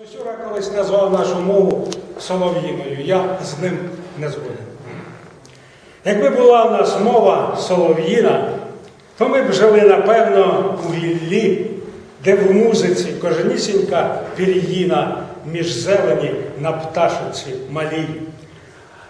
Сосюра колись назвав нашу мову солов'їною. Я з ним не згоден. Якби була в нас мова солов'їна, то ми б жили, напевно, у віллі, де в музиці кожнісінька пір'їна між зелені на пташиці малій.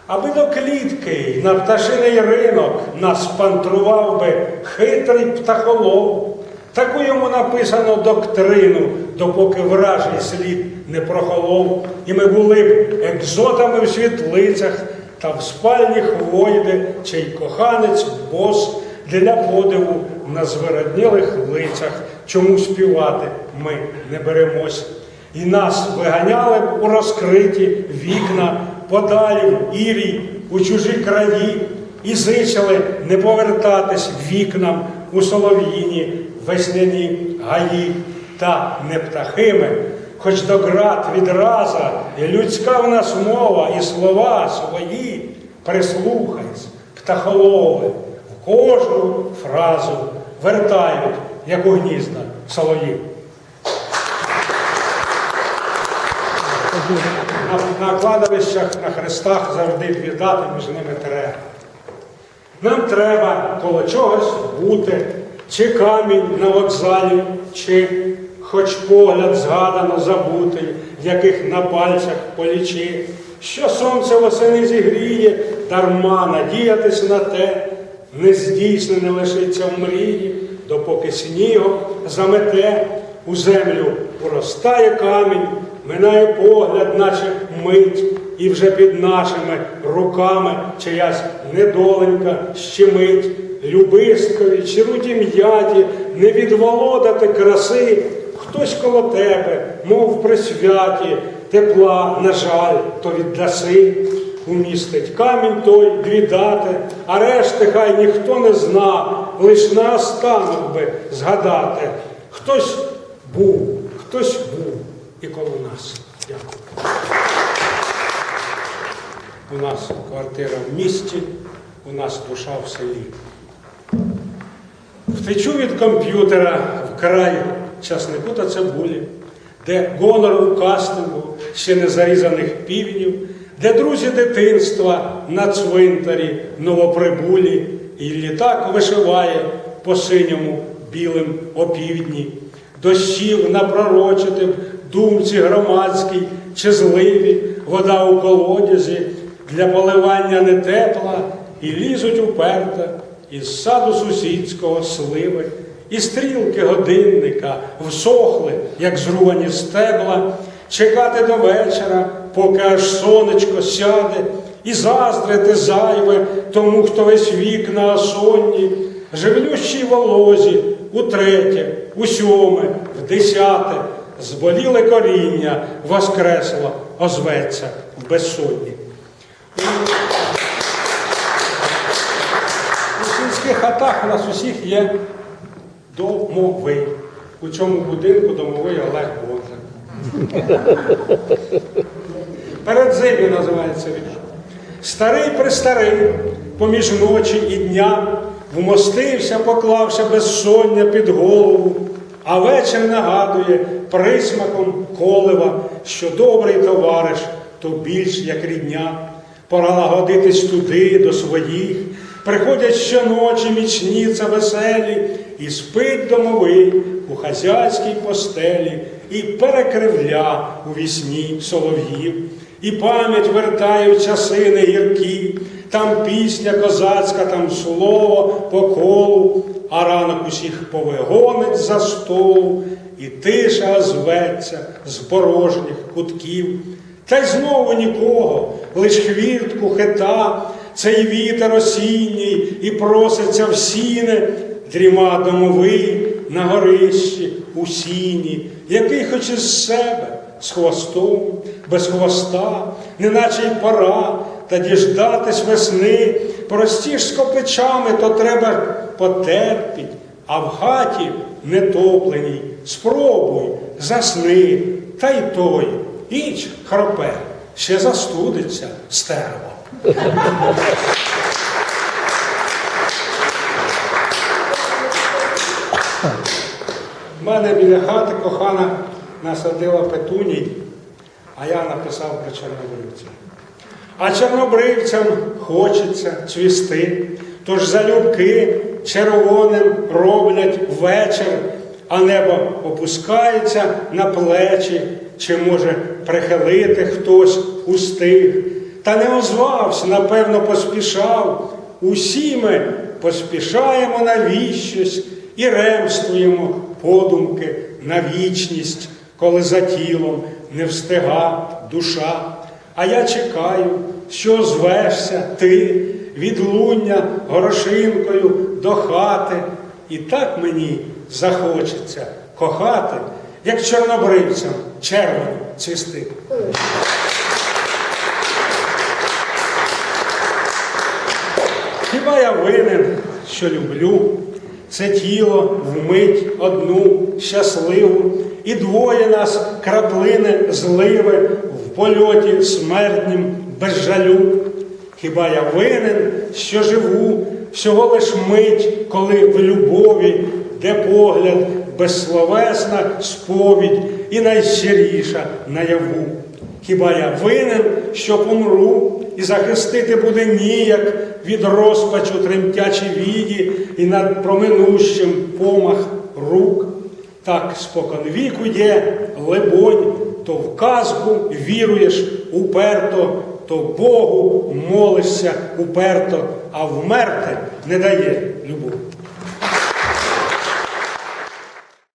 Аби до клітки на пташиний ринок нас пантрував би хитрий птахолов. Таку йому написано доктрину, допоки вражий слід не прохолов, і ми були б екзотами в світлицях та в спальні хвойди, чий коханець бос для подиву на звироднілих лицях, чому співати ми не беремось. І нас виганяли б у розкриті вікна, подалі в ірій, у чужі краї, і зичили не повертатись вікнам у солов'їні весняні гаї, та не птахими, хоч до град відраза, і людська в нас мова, і слова свої, прислухайсь, птахолови, в кожну фразу вертають, як у гнізда солов'їв. На, на кладовищах, на хрестах завжди дві дати, між ними треба. Нам треба коло чогось бути, чи камінь на вокзалі, чи хоч погляд згадано забутий, яких на пальцях полічи, що сонце восени зігріє, дарма надіятись на те, не здійснене лишиться в мрії, допоки снігом замете. У землю уростає камінь, минає погляд, наче мить, і вже під нашими руками чиясь недоленька щемить, любисткові чи руді м'яті, не відволодати краси, хтось коло тебе, мов при святі, тепла, на жаль, то віддаси. Умістить камінь той дві дати, а решти хай ніхто не зна, лиш наостанок би згадати. Хтось був, хтось був і коло нас. Дякую. У нас квартира в місті, у нас душа в селі. Втечу від комп'ютера в край часнику та цибулі, де гонор у кастингу ще не зарізаних півнів, де друзі дитинства на цвинтарі новоприбулі, і літак вишиває по синьому білим опівдні, дощів напророчити б думці громадській чи зливі, вода у колодязі, для поливання не тепла, і лізуть уперта із саду сусідського сливи, і стрілки годинника всохли, як зрувані стебла, чекати до вечора, поки аж сонечко сяде, і заздрити зайве тому, хто весь вік на осонні, живлющій волозі утретє, у сьоме, в десяте, зболіле коріння воскресло, озветься в безсонні. У хатах у нас усіх є домовий. У цьому будинку домовий Олег Бондар. Перед зимі називається вірш. Старий престарий, поміж ночі і дня, вмостився, поклався безсоння під голову, а вечір нагадує присмаком колева, що добрий товариш, то більш як рідня. Пора лагодитись туди, до своїх. Приходять щоночі мічніця веселі, і спить домовий у хазяйській постелі, і перекривля у вісні солов'їв, і пам'ять вертає в часи негіркі, там пісня козацька, там слово по колу, а ранок усіх повигонить за столу, і тиша озветься з порожніх кутків. Та й знову нікого, лиш хвіртку хита, цей вітер осінній і проситься в сіни, дріма домовий на горищі у сіні, який хоч із себе з хвостом, без хвоста, неначе й пора, та діждатись весни, прості ж з копичами, то треба потерпіть, а в хаті нетопленій спробуй, засни, та й той. Іч хропе, ще застудиться стерво. У мене біля хати кохана насадила петуній а я написав про чорнобривця. А чорнобривцям хочеться цвісти, тож залюбки червоним роблять вечір, а небо опускається на плечі, чи може прихилити хтось устиг. Та не озвався, напевно, поспішав. Усі ми поспішаємо на віщось і ремствуємо подумки на вічність, коли за тілом не встига душа. А я чекаю, що звешся ти від луння горошинкою до хати, і так мені захочеться кохати, як чорнобривцям червоні цвісти. Хіба я винен, що люблю це тіло вмить одну щасливу, і двоє нас краплини зливи в польоті смертнім без жалю. Хіба я винен, що живу всього лиш мить, коли в любові, де погляд, безсловесна сповідь і найщиріша наяву. Хіба я винен, що помру, і захистити буде ніяк від розпачу тремтячі вії і над проминущим помах рук? Так спокон віку є, лебонь, то в казку віруєш уперто, то Богу молишся уперто, а вмерти не дає любов.